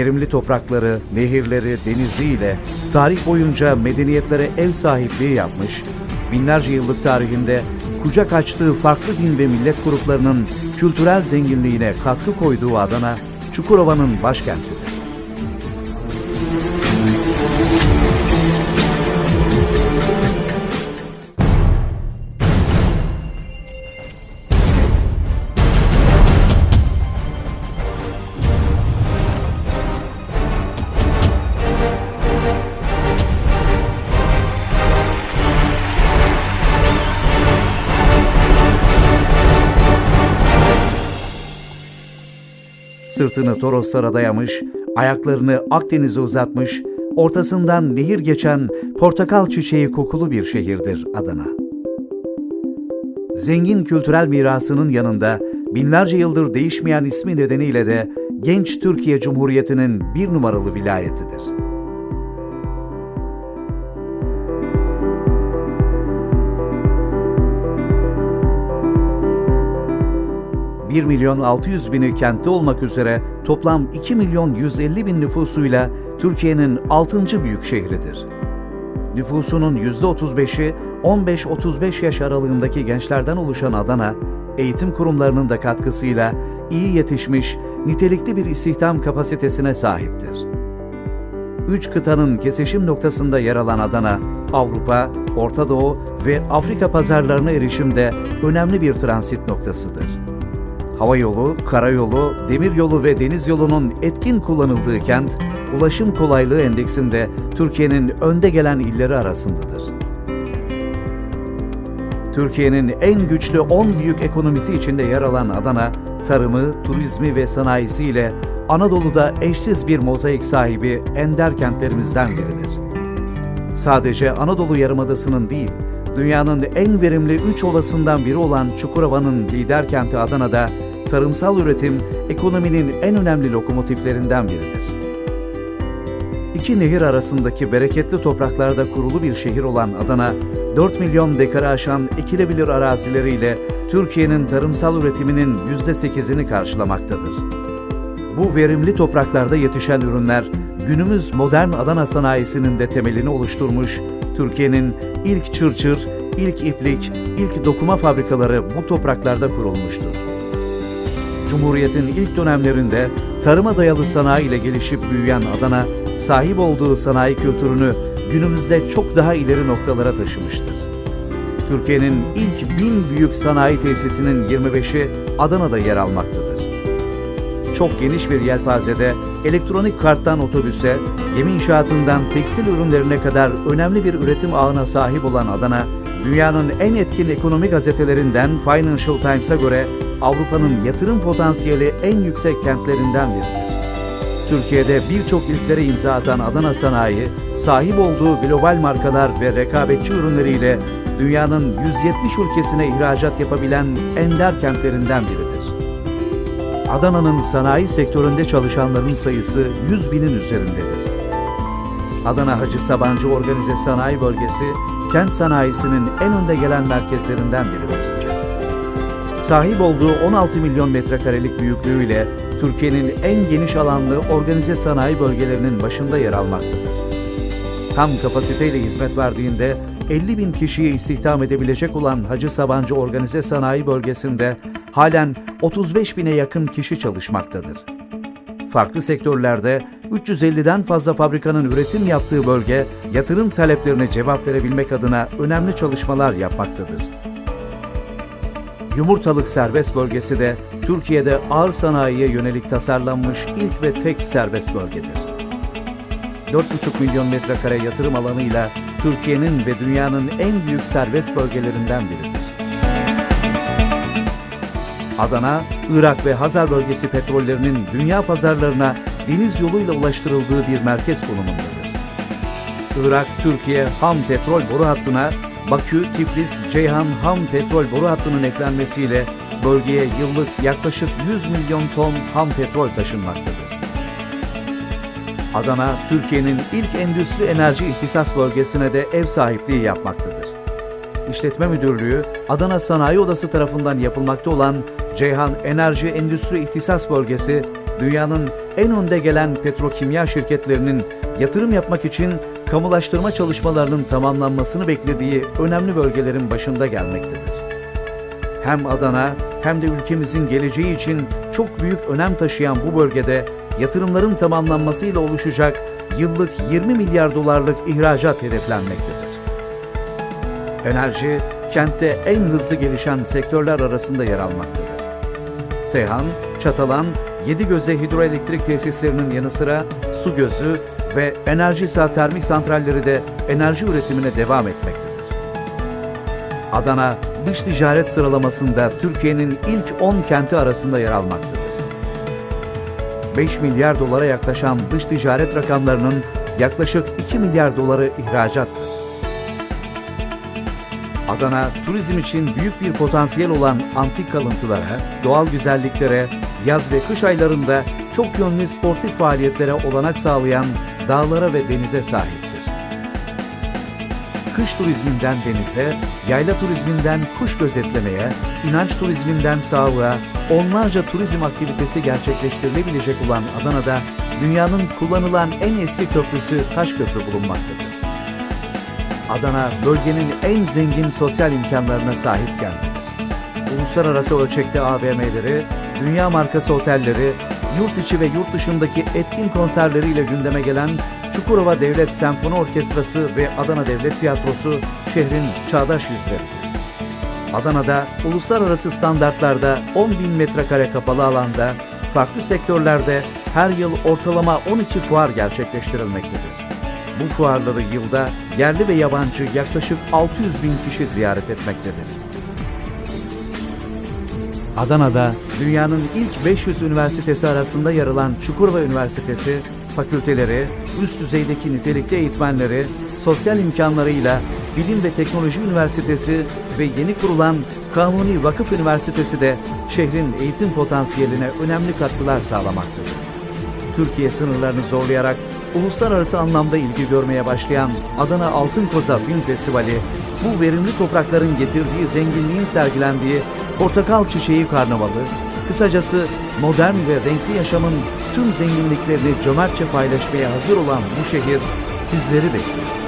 verimli toprakları, nehirleri, deniziyle tarih boyunca medeniyetlere ev sahipliği yapmış, binlerce yıllık tarihinde kucak açtığı farklı din ve millet gruplarının kültürel zenginliğine katkı koyduğu Adana, Çukurova'nın başkentidir. Sırtını Toroslara dayamış, ayaklarını Akdeniz'e uzatmış, ortasından nehir geçen portakal çiçeği kokulu bir şehirdir Adana. Zengin kültürel mirasının yanında binlerce yıldır değişmeyen ismi nedeniyle de genç Türkiye Cumhuriyeti'nin bir numaralı vilayetidir. 1 milyon 600 bini kentte olmak üzere toplam 2 milyon 150 bin nüfusuyla Türkiye'nin 6. büyük şehridir. Nüfusunun %35'i 15-35 yaş aralığındaki gençlerden oluşan Adana, eğitim kurumlarının da katkısıyla iyi yetişmiş, nitelikli bir istihdam kapasitesine sahiptir. Üç kıtanın kesişim noktasında yer alan Adana, Avrupa, Orta Doğu ve Afrika pazarlarına erişimde önemli bir transit noktasıdır. Hava yolu, karayolu, demir yolu ve deniz yolunun etkin kullanıldığı kent, ulaşım kolaylığı endeksinde Türkiye'nin önde gelen illeri arasındadır. Türkiye'nin en güçlü 10 büyük ekonomisi içinde yer alan Adana, tarımı, turizmi ve sanayisiyle Anadolu'da eşsiz bir mozaik sahibi ender kentlerimizden biridir. Sadece Anadolu Yarımadası'nın değil, dünyanın en verimli üç ovasından biri olan Çukurova'nın lider kenti Adana'da tarımsal üretim ekonominin en önemli lokomotiflerinden biridir. İki nehir arasındaki bereketli topraklarda kurulu bir şehir olan Adana, 4 milyon dekara aşan ekilebilir arazileriyle Türkiye'nin tarımsal üretiminin %8'ini karşılamaktadır. Bu verimli topraklarda yetişen ürünler günümüz modern Adana sanayisinin de temelini oluşturmuş, Türkiye'nin ilk çırçır, ilk iplik, ilk dokuma fabrikaları bu topraklarda kurulmuştur. Cumhuriyet'in ilk dönemlerinde tarıma dayalı sanayi ile gelişip büyüyen Adana, sahip olduğu sanayi kültürünü günümüzde çok daha ileri noktalara taşımıştır. Türkiye'nin ilk bin büyük sanayi tesisinin 25'i Adana'da yer almaktadır çok geniş bir yelpazede elektronik karttan otobüse, gemi inşaatından tekstil ürünlerine kadar önemli bir üretim ağına sahip olan Adana, dünyanın en etkin ekonomi gazetelerinden Financial Times'a göre Avrupa'nın yatırım potansiyeli en yüksek kentlerinden biridir. Türkiye'de birçok ilklere imza atan Adana Sanayi, sahip olduğu global markalar ve rekabetçi ürünleriyle dünyanın 170 ülkesine ihracat yapabilen ender kentlerinden biridir. Adana'nın sanayi sektöründe çalışanların sayısı 100 binin üzerindedir. Adana Hacı Sabancı Organize Sanayi Bölgesi, kent sanayisinin en önde gelen merkezlerinden biridir. Sahip olduğu 16 milyon metrekarelik büyüklüğüyle Türkiye'nin en geniş alanlı organize sanayi bölgelerinin başında yer almaktadır. Tam kapasiteyle hizmet verdiğinde 50 bin kişiyi istihdam edebilecek olan Hacı Sabancı Organize Sanayi Bölgesi'nde halen 35 bine yakın kişi çalışmaktadır. Farklı sektörlerde 350'den fazla fabrikanın üretim yaptığı bölge, yatırım taleplerine cevap verebilmek adına önemli çalışmalar yapmaktadır. Yumurtalık serbest bölgesi de Türkiye'de ağır sanayiye yönelik tasarlanmış ilk ve tek serbest bölgedir. 4,5 milyon metrekare yatırım alanıyla Türkiye'nin ve dünyanın en büyük serbest bölgelerinden biridir. Adana, Irak ve Hazar bölgesi petrollerinin dünya pazarlarına deniz yoluyla ulaştırıldığı bir merkez konumundadır. Irak-Türkiye ham petrol boru hattına Bakü-Tiflis-Ceyhan ham petrol boru hattının eklenmesiyle bölgeye yıllık yaklaşık 100 milyon ton ham petrol taşınmaktadır. Adana, Türkiye'nin ilk endüstri enerji ihtisas bölgesine de ev sahipliği yapmaktadır. İşletme Müdürlüğü, Adana Sanayi Odası tarafından yapılmakta olan Ceyhan Enerji Endüstri İhtisas Bölgesi, dünyanın en önde gelen petrokimya şirketlerinin yatırım yapmak için kamulaştırma çalışmalarının tamamlanmasını beklediği önemli bölgelerin başında gelmektedir. Hem Adana hem de ülkemizin geleceği için çok büyük önem taşıyan bu bölgede yatırımların tamamlanmasıyla oluşacak yıllık 20 milyar dolarlık ihracat hedeflenmektedir. Enerji, kentte en hızlı gelişen sektörler arasında yer almaktadır. Seyhan, Çatalan, Yedigöze hidroelektrik tesislerinin yanı sıra Su Gözü ve Enerjisa termik santralleri de enerji üretimine devam etmektedir. Adana, dış ticaret sıralamasında Türkiye'nin ilk 10 kenti arasında yer almaktadır. 5 milyar dolara yaklaşan dış ticaret rakamlarının yaklaşık 2 milyar doları ihracattır. Adana, turizm için büyük bir potansiyel olan antik kalıntılara, doğal güzelliklere, yaz ve kış aylarında çok yönlü sportif faaliyetlere olanak sağlayan dağlara ve denize sahiptir. Kış turizminden denize, yayla turizminden kuş gözetlemeye, inanç turizminden sağlığa, onlarca turizm aktivitesi gerçekleştirilebilecek olan Adana'da dünyanın kullanılan en eski köprüsü Taşköprü bulunmaktadır. Adana bölgenin en zengin sosyal imkanlarına sahip kentidir. Uluslararası ölçekte AVM'leri, dünya markası otelleri, yurt içi ve yurt dışındaki etkin konserleriyle gündeme gelen Çukurova Devlet Senfoni Orkestrası ve Adana Devlet Tiyatrosu şehrin çağdaş yüzleridir. Adana'da uluslararası standartlarda 10 bin metrekare kapalı alanda, farklı sektörlerde her yıl ortalama 12 fuar gerçekleştirilmektedir. Bu fuarları yılda yerli ve yabancı yaklaşık 600 bin kişi ziyaret etmektedir. Adana'da dünyanın ilk 500 üniversitesi arasında yer alan Çukurova Üniversitesi, fakülteleri, üst düzeydeki nitelikli eğitmenleri, sosyal imkanlarıyla Bilim ve Teknoloji Üniversitesi ve yeni kurulan Kanuni Vakıf Üniversitesi de şehrin eğitim potansiyeline önemli katkılar sağlamaktadır. Türkiye sınırlarını zorlayarak uluslararası anlamda ilgi görmeye başlayan Adana Altın Koza Film Festivali, bu verimli toprakların getirdiği zenginliğin sergilendiği Portakal Çiçeği Karnavalı, kısacası modern ve renkli yaşamın tüm zenginliklerini cömertçe paylaşmaya hazır olan bu şehir sizleri bekliyor.